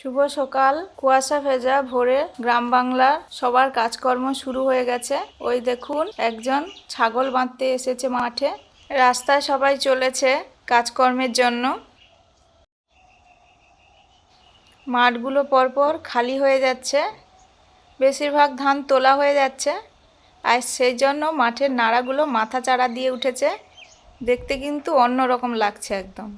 শুভ সকাল। কুয়াশা ভেজা ভোরে গ্রাম বাংলার সবার কাজকর্ম শুরু হয়ে গেছে। ওই দেখুন, একজন ছাগল বাঁধতে এসেছে মাঠে। রাস্তায় সবাই চলেছে কাজকর্মের জন্য। মাঠগুলো পরপর খালি হয়ে যাচ্ছে। বেশিরভাগ ধান তোলা হয়ে যাচ্ছে। আর সেই জন্য মাঠের নাড়াগুলো মাথা চাড়া দিয়ে উঠেছে। দেখতে কিন্তু অন্যরকম লাগছে একদম।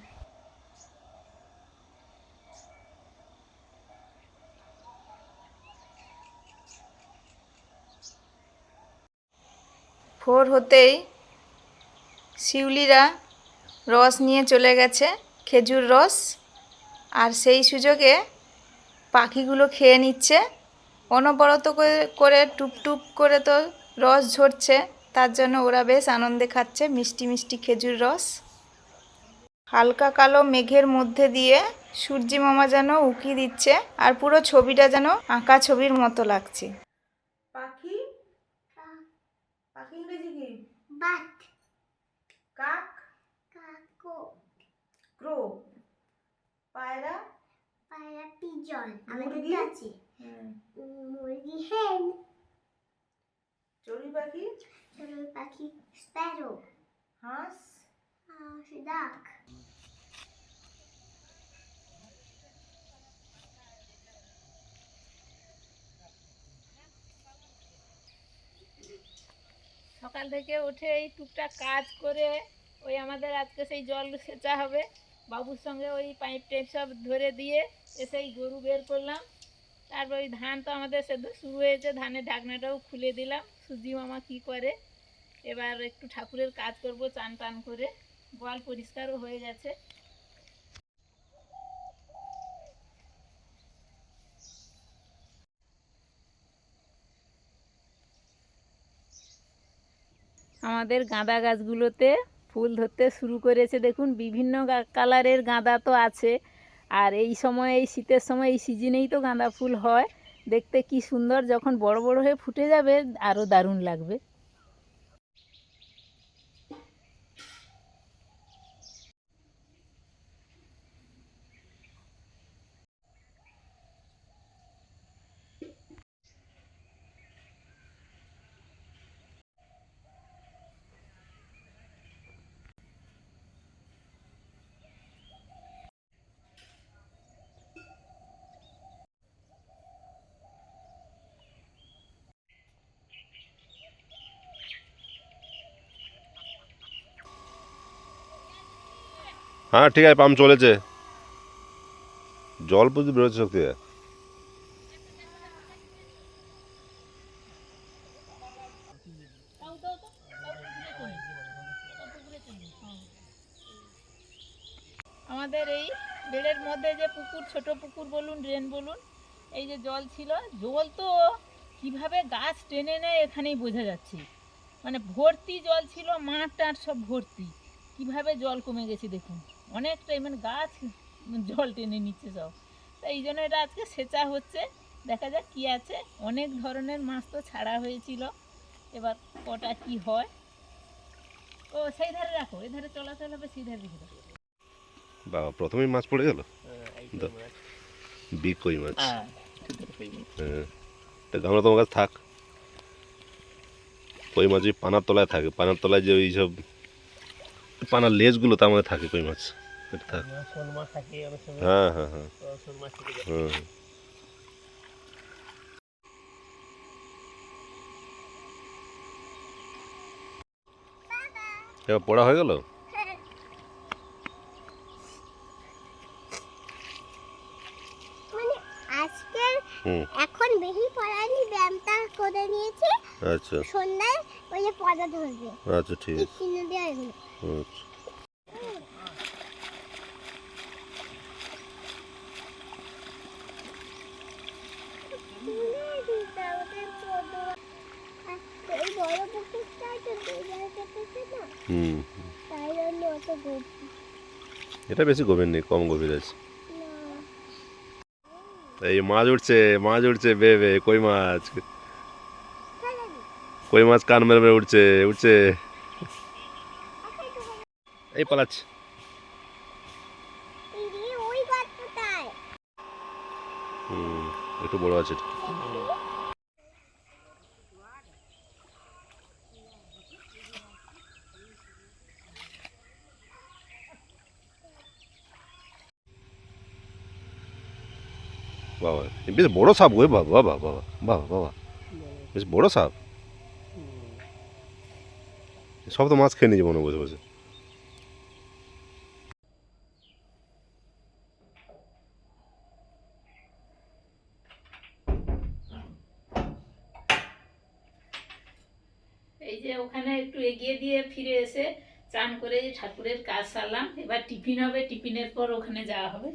ভোর হতেই শিউলিরা রস নিয়ে চলে গেছে, খেজুর রস। আর সেই সুযোগে পাখিগুলো খেয়ে নিচ্ছে। অনবরত করে- করে টুপ টুপ করে তো রস ঝরছে। তার জন্য ওরা বেশ আনন্দে খাচ্ছে মিষ্টি মিষ্টি খেজুর রস। হালকা কালো মেঘের মধ্যে দিয়ে সূর্যি মামা যেন উকি দিচ্ছে, আর পুরো ছবিটা যেন আঁকা ছবির মতো লাগছে পাখি পাখি ইংরেজি কি বাট কাক কাকো ক্রো পায়রা পায়রা পিজন আমাদের মুরগি? আছে উম, মুরগি হেন চড়ুই পাখি চড়ুই পাখি স্প্যারো হাঁস ডাক সকাল থেকে উঠে এই টুকটাক কাজ করে ওই আমাদের আজকে সেই জল সেচা হবে। বাবুর সঙ্গে ওই পাইপ টাইপ সব ধরে দিয়ে এসে এই গরু বের করলাম। তারপর ওই ধান তো আমাদের সেদ্ধ শুরু হয়েছে, ধানের ঢাকনাটাও খুলে দিলাম। সুজি মামা কি করে? এবার একটু ঠাকুরের কাজ করব, চান টান করে। গোয়াল পরিষ্কারও হয়ে গেছে। আমাদের গাঁদা গাছগুলোতে ফুল ধরতে শুরু করেছে। দেখুন, বিভিন্ন কালারের গাঁদা তো আছে। আর এই সময়, এই শীতের সময়, এই সিজনেই তো গাঁদা ফুল হয়। দেখতে কি সুন্দর, যখন বড় বড় হয়ে ফুটে যাবে আরও দারুণ লাগবে। হ্যাঁ ঠিক আছে, পাম্প চলেছে। জল বুঝতে বেরোচ্ছে শক্তি। আমাদের এই বেড়ের মধ্যে যে পুকুর, ছোট পুকুর বলুন, ড্রেন বলুন, এই যে জল ছিল, জল তো কীভাবে গাছ টেনে নেয় এখানেই বোঝা যাচ্ছে। মানে ভর্তি জল ছিল, মাঠ টাট সব ভর্তি। কীভাবে জল কমে গেছে দেখুন। অনেকটাই মানে গাছ জল টেনে নিচ্ছে সব। তো এই জন্য এটা আজকে সেচা হচ্ছে। দেখা যাক কি আছে। অনেক ধরনের মাছ তো ছাড়া হয়েছিল। এবার কটা কি হয়। ও সেই ধারে রাখো। এই ধারে চলাচল হবে সেই ধারে রেখে দাও। বাবা প্রথমেই মাছ পড়ে গেল? দাও। বিগ কই মাছ? হ্যাঁ। তা গামলা তোমার কাছে থাক। কই মাছ ওই পানার তলায় থাকে। পানার তলায় যে ওই সব পানার লেজগুলো তার মধ্যে থাকে কই মাছ। থাক হ্যাঁ হ্যাঁ হ্যাঁ। এবার পড়া হয়ে গেল? মানে এখন বেশি পড়ানি ব্যায়ামটা করে নিয়েছি। আচ্ছা। সন্ধ্যায় ওই যে পড়া ধরবে। আচ্ছা ঠিক আছে। চিহ্ন দেওয়া আচ্ছা এই বড় পুকুরটা তো দুবার কেটেছে না হুম তাই জন্য অত গভীর এটা বেশি গভীর নেই কম গভীর আছে। এই মাছ উঠছে মাছ উঠছে বে বে কই মাছ? কই মাছ কান মেরে মেরে উঠছে উঠছে। এই পালাচ্ছে। একটু বড় আছে। বেশ বড় সাপ এ বাবা বাবা বাবা বাবা বাবা বেশ বড় সাপ সব তো মাছ খেয়ে মনে হয় বসে বসে এই যে ওখানে একটু এগিয়ে দিয়ে ফিরে এসে চান করে ঠাকুরের কাজ সারলাম। এবার টিফিন হবে, টিফিনের পর ওখানে যাওয়া হবে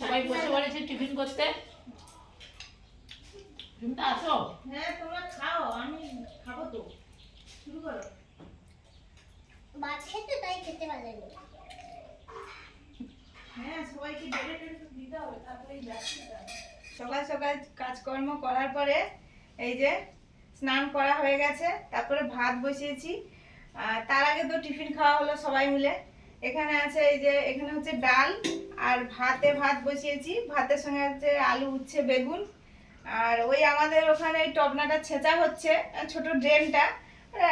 সবাই বসে পড়েছে টিফিন করতে তুমি তো আসো হ্যাঁ তোমরা খাও আমি খাব তো শুরু করো তাই খেতে হ্যাঁ দিতে হবে সকাল সকাল কাজকর্ম করার পরে এই যে স্নান করা হয়ে গেছে, তারপরে ভাত বসিয়েছি। তার আগে তো টিফিন খাওয়া হলো সবাই মিলে। এখানে আছে এই যে, এখানে হচ্ছে ডাল আর ভাতে ভাত বসিয়েছি। ভাতের সঙ্গে হচ্ছে আলু, উচ্ছে, বেগুন। আর ওই আমাদের ওখানে টবনাটা ছেঁচা হচ্ছে, ছোট ড্রেনটা।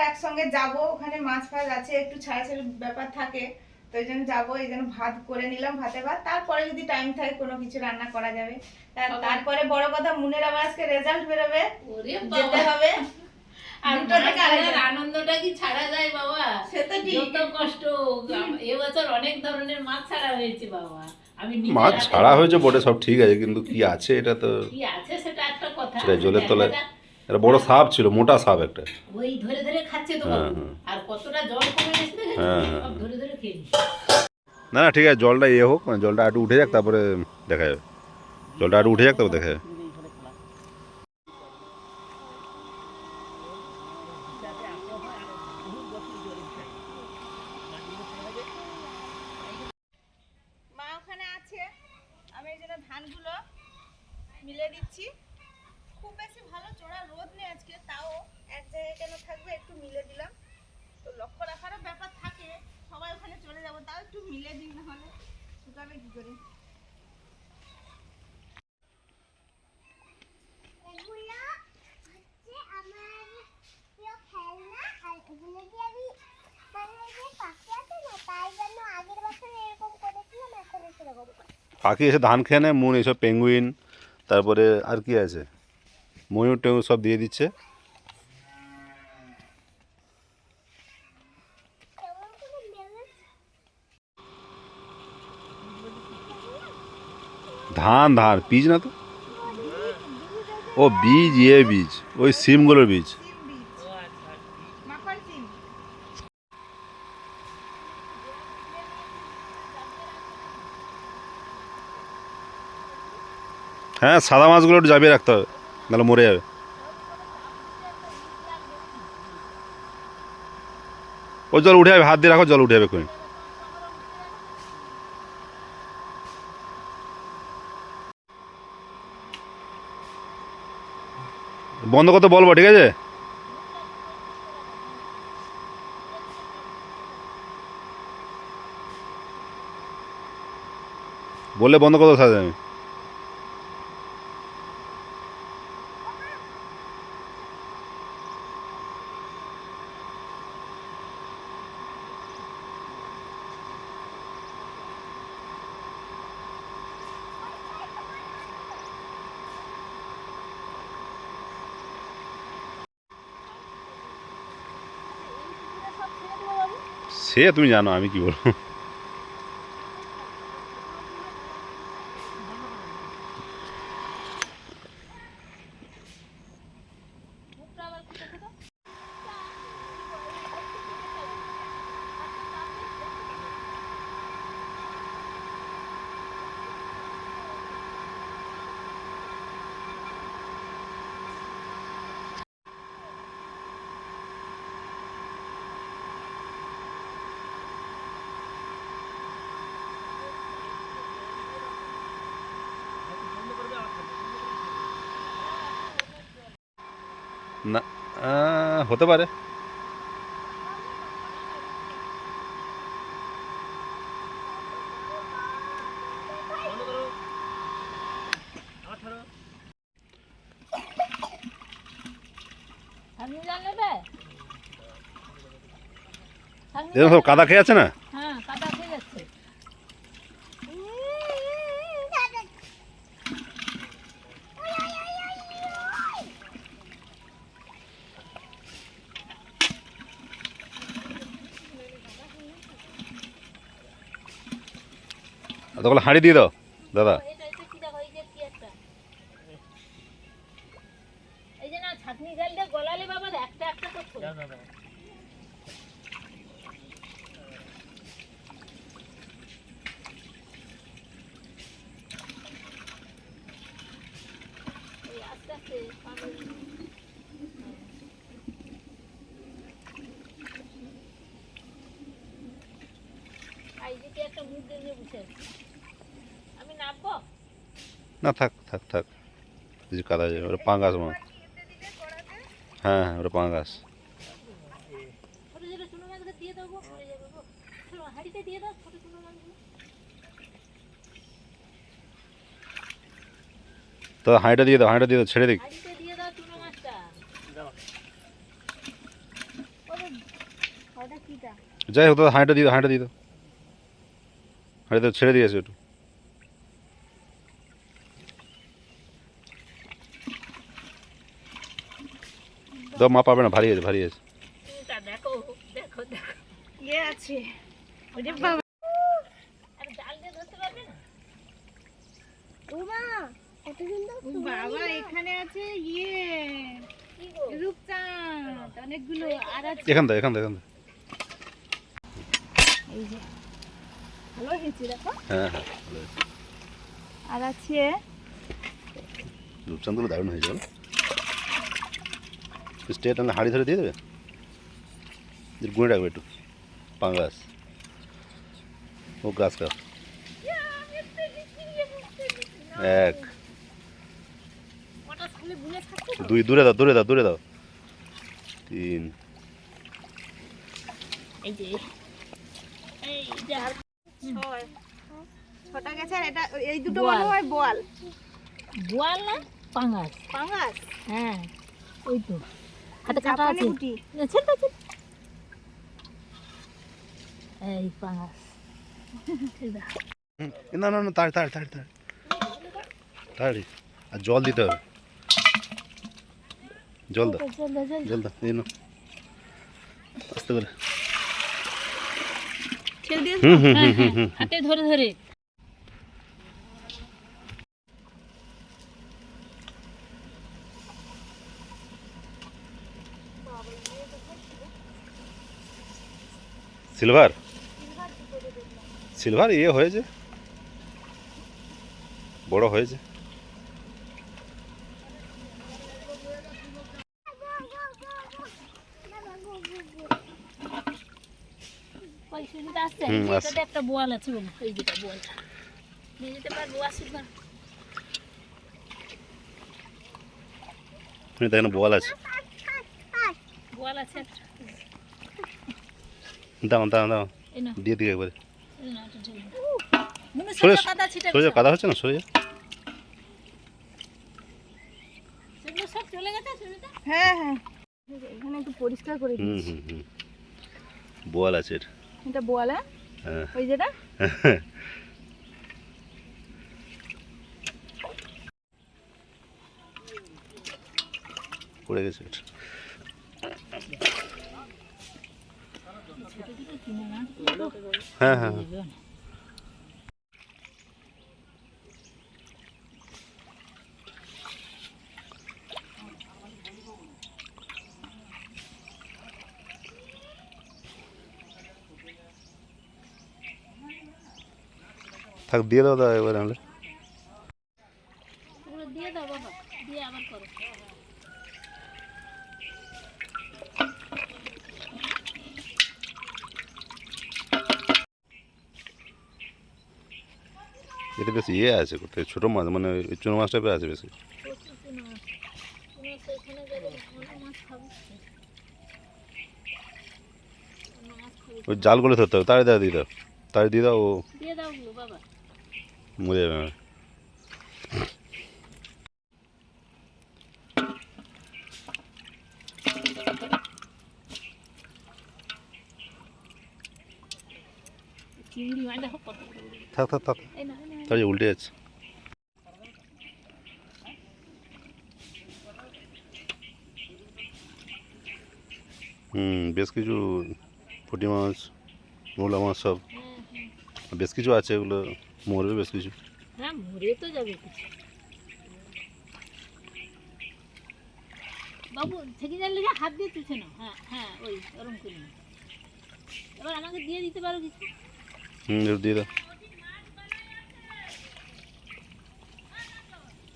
একসঙ্গে যাব ওখানে মাছ ফাছ আছে একটু ছাড়াছাড়ি ব্যাপার থাকে তো এই জন্য যাব এই জন্য ভাত করে নিলাম ভাতে ভাত। তারপরে যদি টাইম থাকে কোনো কিছু রান্না করা যাবে। তারপরে বড় কথা মুনের আবার আজকে রেজাল্ট বেরোবে। যেতে হবে। আনন্দটা কি ছাড়া যায় বাবা? সে তো ঠিক। কষ্ট এবছর অনেক ধরনের মাছ ছাড়া হয়েছে বাবা। আমি মাছ ছাড়া হয়েছে বটে সব ঠিক আছে কিন্তু কি আছে এটা তো কি আছে সেটা একটা কথা। সেটা জলের তলায়- একটা বড় সাপ ছিল মোটা সাপ একটা। ওই ধরে ধরে খাচ্ছে তো হ্যাঁ, হ্যাঁ। আর কতটা জল কমে গেছে দেখেছ? হ্যাঁ, হ্যাঁ, ধরে ধরে খেয়ে না না ঠিক আছে জলটা ইয়ে হোক মানে জলটা একটু উঠে যাক তারপরে দেখা যাবে। জলটা একটু উঠে যাক তারপর দেখা যাবে। মা ওখানে আছে। আমি এই জন্য ধানগুলো মিলে দিচ্ছি। খুব বেশি ভালো চোরা রোদ নেই আজকে তাও এক জায়গায় কেন থাকবে একটু মিলে দিলাম। তো লক্ষ্য রাখারও ব্যাপার থাকে সবাই ওখানে চলে যাব তাও একটু মিলে দিই না হলে শুকাবে কি মানে করি পাখি এসে ধান খেয়ে নেয় মুন এসব পেঙ্গুইন তারপরে আর কি আছে? ময়ূর টয়ূর সব দিয়ে দিচ্ছে। ধান ধান, বীজ না তো? ও বীজ ইয়ে বীজ, ওই সিমগুলোর বীজ। হ্যাঁ সাদা মাছগুলো একটু রাখতে হবে। নাহলে মরে যাবে। ও জল উঠে যাবে হাত দিয়ে রাখো, জল উঠে যাবে কোন বন্ধ করতে বলব, ঠিক আছে? বললে বন্ধ করতে সাথে আমি। সে তুমি জানো আমি কি বলব হতে পারে। সব কাদা খেয়ে আছে না? হাঁড়ি দিয়ে দাও দাদা। এটা এটা না, থাক থাক থাক। কিছু কাদা আছে ওটা পাঙ্গাস মা হ্যাঁ। হ্যাঁ ওটা পাঙ্গাস। যাবে তো হাঁড়িটা দিয়ে দাও, হাঁড়িটা দিয়ে দাও, ছেড়ে দিক। যাই হোক তো হাঁড়িটা দিয়ে দাও, হাঁড়িটা দিয়ে দাও। হাঁড়িটা ছেড়ে দিয়েছে একটু। দাও মা পাবে না ভারী আছে ভারী আছে দেখো দেখো দেখো। ইয়ে আছে। আর জাল দিয়ে ধরতে পারবে না? উমা কত সুন্দর বাবা এখানে আছে ইয়ে রূপচাঁদ অনেকগুলো আর আছে। এখান থেকে এখান থেকে এখান থেকে এই যে ভালো হয়েছে দেখো। হ্যাঁ হ্যাঁ আর আছে রূপচাঁদগুলো দারুণ হয়েছে বলো। স্টেট আমি হাঁড়ি ধরে দিয়ে দেবে? গুঁড়ে রাখবে একটু পাঙ্গাস। ও গাছ কাপ এক। দুই দূরে দাও দূরে দাও দূরে দাও। তিন। এই যে এই যে আর ছয়। ছটা গেছে আর এটা এই দুটো বোয়াল। মনে হয় বোয়াল। বোয়াল না পাঙাশ পাঙাশ হ্যাঁ ওই তো। হাতে কাটা আছে। ছেড়ে দাও, ছেড়ে এই পাঙাশ ছেড়ে দাও। না না না তাড়ি তাড়ি তাড়ি তাড়ি। তাড়ি আর জল দিতে হবে। জল দাও জল দাও এই নাও। আস্তে করে। ছেড়ে দিয়ে হুম হুম হুম। হাতে ধরে ধরে। সিলভার? সিলভার ইয়ে হয়েছে। বড় হয়েছে। একটা বোয়াল আছে এই যেটা বোয়ালটা। নিয়ে যেতে পারব আসুক না তুমি বল আছে। বোয়াল আছে। দাও দাও দাও। দিয়ে দিকে একবারে সরে সরে যাও কাদা হচ্ছে না? সরে যাও সেগুলো সব চলে গেছে? সুবিধা হ্যাঁ। হ্যাঁ এখানে একটু পরিষ্কার করে হুম হুম হুম। বোয়াল আছে এটা বোয়াল হ্যাঁ? হ্যাঁ। ওই যেটা পড়ে গেছে এটা হ্যাঁ হ্যাঁ হ্যাঁ। থাক দিয়ে দাও দাও এবার আমরা ওগুলো দিয়ে দাও বাবা দিয়ে আবার করো এটা বেশ ইয়ে আছে কোথায় ছোটো মাছ মানে চুনো মাছ টাইপের আছে বেশি। ওই জালগুলো ধরতে হবে তাড়ি দাও দিয়ে দাও তাড়ি দিয়ে দাও মরে যাবে। থাক থাক থাক। তাড়ি উল্টে যাচ্ছে হুম বেশ কিছু পুঁটি মাছ মোলা মাছ সব বেশ কিছু আছে এগুলো মরবে বেশ কিছু হ্যাঁ মরে তো যাবে কিছু বাবু থেকে জানলে হাত দিয়ে তুলছে না হ্যাঁ হ্যাঁ ওই ওরম করে এবার আমাকে দিয়ে দিতে পারো কিছু হুম দিয়ে দাও দাও ওগুলো দাও এগুলো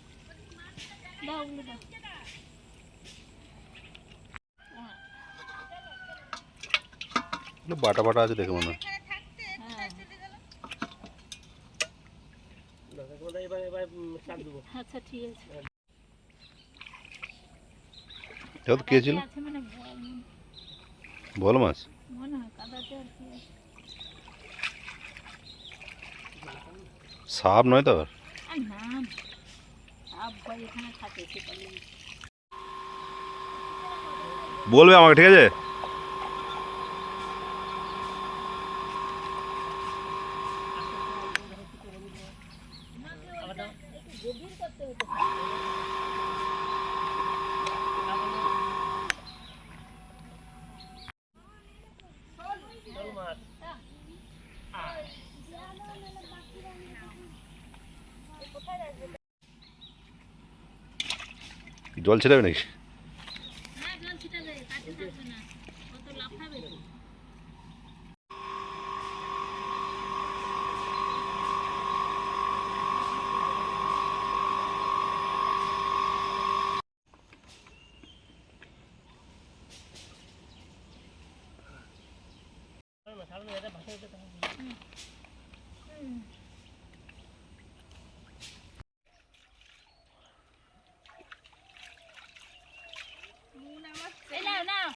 বাটা বাটা আছে দেখে মনে হয়। আচ্ছা ঠিক আছে। কে ছিল? মানে বল, মাছ। সাপ নয় তো আর বলবে আমাকে ঠিক আছে গভীর করতে হতো জল ছেড়াবে নাকি হ্যাঁ জল ছিটাবে কাছে থাকবে না কত লাফাবে তো এই নাও নাও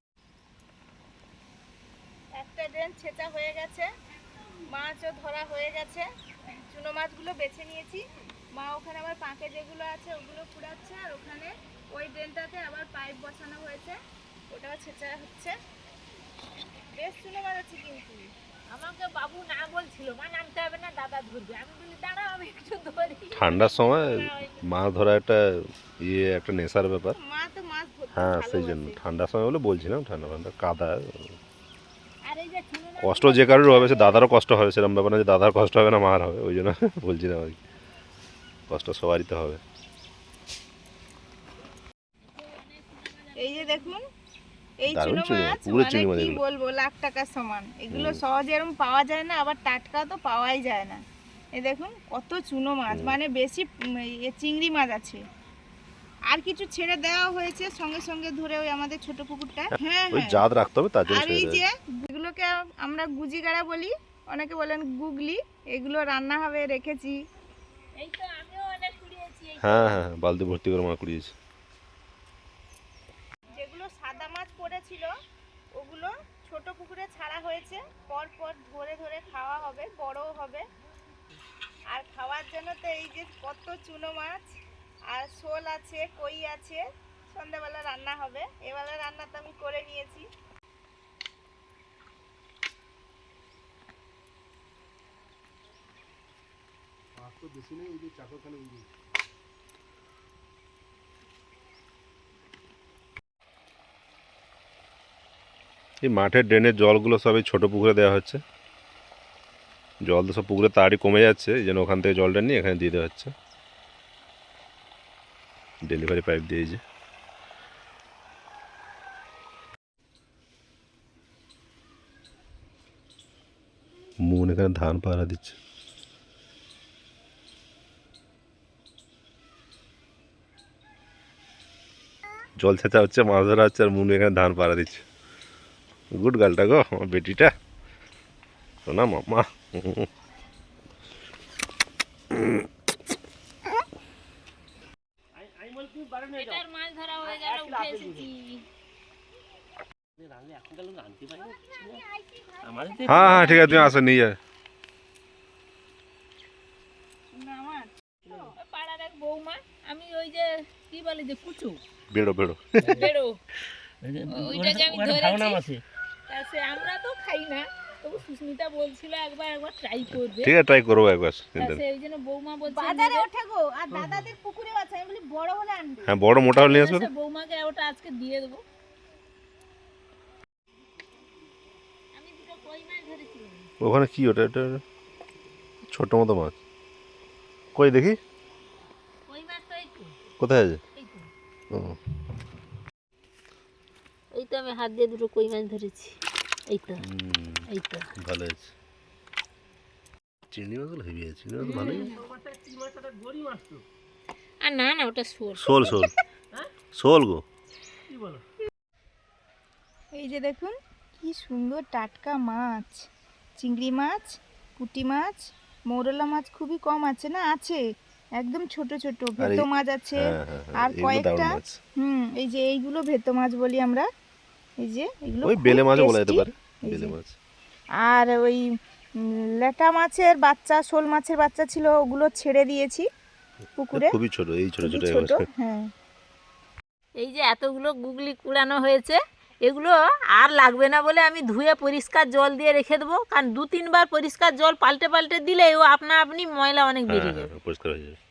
একটা ড্রেন ছেঁচা হয়ে গেছে ধরা হয়ে গেছে। চুনো মাছগুলো বেছে নিয়েছি। মা ওখানে আবার পাঁকে যেগুলো আছে ওগুলো কুড়াচ্ছে আর ওখানে ওই ড্রেনটাতে আবার পাইপ বসানো হয়েছে। ওটাও ছেঁচা হচ্ছে। বেশ চুনো মাছ আছে কিন্তু। আমাকে বাবু না বলছিল মা নামতে হবে না দাদা ধরবে। আমি বলি দাঁড়াও আমি একটু ধরি। ঠান্ডার সময় মাছ ধরা একটা ইয়ে একটা নেশার ব্যাপার। মা তো মাছ হ্যাঁ সেই জন্য। ঠান্ডার সময় বলে বলছিলাম ঠান্ডা ঠান্ডা কাদা আর এই যে চুনো মাছ কষ্ট যে কারোর হবে সে দাদারও কষ্ট হবে সেরকম ব্যাপার না যে দাদার কষ্ট হবে না মার হবে ওই জন্য আর কি। কষ্ট সবারই তো হবে। এই যে দেখুন এই চুনো চুনো, মাছ পুরো মানে মাছ বলব লাখ টাকার সমান। এগুলো সহজে এরকম পাওয়া যায় না আবার টাটকা তো পাওয়াই যায় না। এই দেখুন কত চুনো মাছ মানে বেশি চিংড়ি মাছ আছে। আর কিছু ছেড়ে দেওয়া হয়েছে সঙ্গে সঙ্গে ধরে ওই আমাদের ছোট পুকুরটা হ্যাঁ ওই হ্যাঁ। জাত রাখতে হবে তার জন্য আর এই যে এগুলোকে আমরা গুজিগাড়া বলি অনেকে বলেন গুগলি এগুলো রান্না হবে রেখেছি। এই তো আমিও অনেক কুড়িয়েছি হ্যাঁ হ্যাঁ বালতি ভর্তি করে মা কুড়িয়েছে। যেগুলো সাদা মাছ পড়েছিল ওগুলো ছোট পুকুরে ছাড়া হয়েছে পর পর ধরে ধরে খাওয়া হবে বড়ও হবে। আর খাওয়ার জন্য তো এই যে কত চুনো মাছ আর শোল আছে কই আছে সন্ধ্যাবেলা রান্না হবে। এবেলা রান্না তো আমি করে নিয়েছি। এই মাঠের ড্রেনের জলগুলো সব এই ছোটো পুকুরে দেওয়া হচ্ছে। জল তো সব পুকুরে তাড়াতাড়ি কমে যাচ্ছে, এই জন্য ওখান থেকে জলটা নিয়ে এখানে দিয়ে দেওয়া হচ্ছে। ডেলিভারি পাইপ দিয়েছে মন এখানে ধান পাহারা দিচ্ছে। জল ছেঁচা হচ্ছে মাছ ধরা হচ্ছে আর মুন এখানে ধান পাহারা দিচ্ছে। গুড গার্লটা গো আমার বেটিটা। শোনা মামা। হয়ে গেল উঠে এসেছি। হ্যাঁ হ্যাঁ ঠিক আছে তুমি আসো নিয়ে যাবে না আমার ওই পাড়ার এক বৌমা আমি ওই যে কি বলে যে বেড়ো বেড়ো ওইটাকে আমি ধরেছি। তা আমরা তো খাই না। তবু সুস্মিতা বলছিল একবার একবার ট্রাই করবে। ঠিক আছে ট্রাই করব একবার তা চিন্তা নেই। সে ওই জন্য বৌমা বলছে বাজারে ওঠে গো। আর দাদাদের পুকুরে আছে আমি বলি বড় হলে আনবে। হ্যাঁ বড় মোটা হলে আসবে বৌমাকে ওটা আজকে দিয়ে দেবো। আমি দুটো কই মাছ ধরেছি। ওখানে কি ওটা এটা ছোট মতো মাছ। কই দেখি? কোথায় আছে? এই তো আমি হাত দিয়ে দুটো কই মাছ ধরেছি। এই তো এই তো। ভালো আছে চিংড়ি মাছগুলো হেভি আছে চিংড়ি মাছ ভালোই। আর না না ওটা শোল। শোল শোল। শোল গো। এই যে দেখুন কি সুন্দর টাটকা মাছ। চিংড়ি মাছ পুঁটি মাছ মৌরলা মাছ খুবই কম আছে না? আছে। একদম ছোট ছোট। ভেতো মাছ আছে। হ্যাঁ হ্যাঁ হ্যাঁ আর কয়েকটা হুম এই যে এইগুলো ভেতো মাছ বলি আমরা। এই যে এগুলো ওই বেলে মাছও বলা যেতে পারে বেলে মাছ। আর ওই ল্যাটা মাছের বাচ্চা শোল মাছের বাচ্চা ছিল ওগুলো ছেড়ে দিয়েছি পুকুরে। খুবই ছোট এই ছোট ছোট মাছ হ্যাঁ। এই যে এতগুলো গুগলি কুড়ানো হয়েছে। এগুলো আর লাগবে না বলে আমি ধুয়ে পরিষ্কার জল দিয়ে রেখে দেবো। কারণ দু তিনবার পরিষ্কার জল পাল্টে পাল্টে দিলে ও আপনা আপনি ময়লা অনেক হ্যাঁ বেরিয়ে হ্যাঁ যাবে। পরিষ্কার হয়ে যাবে।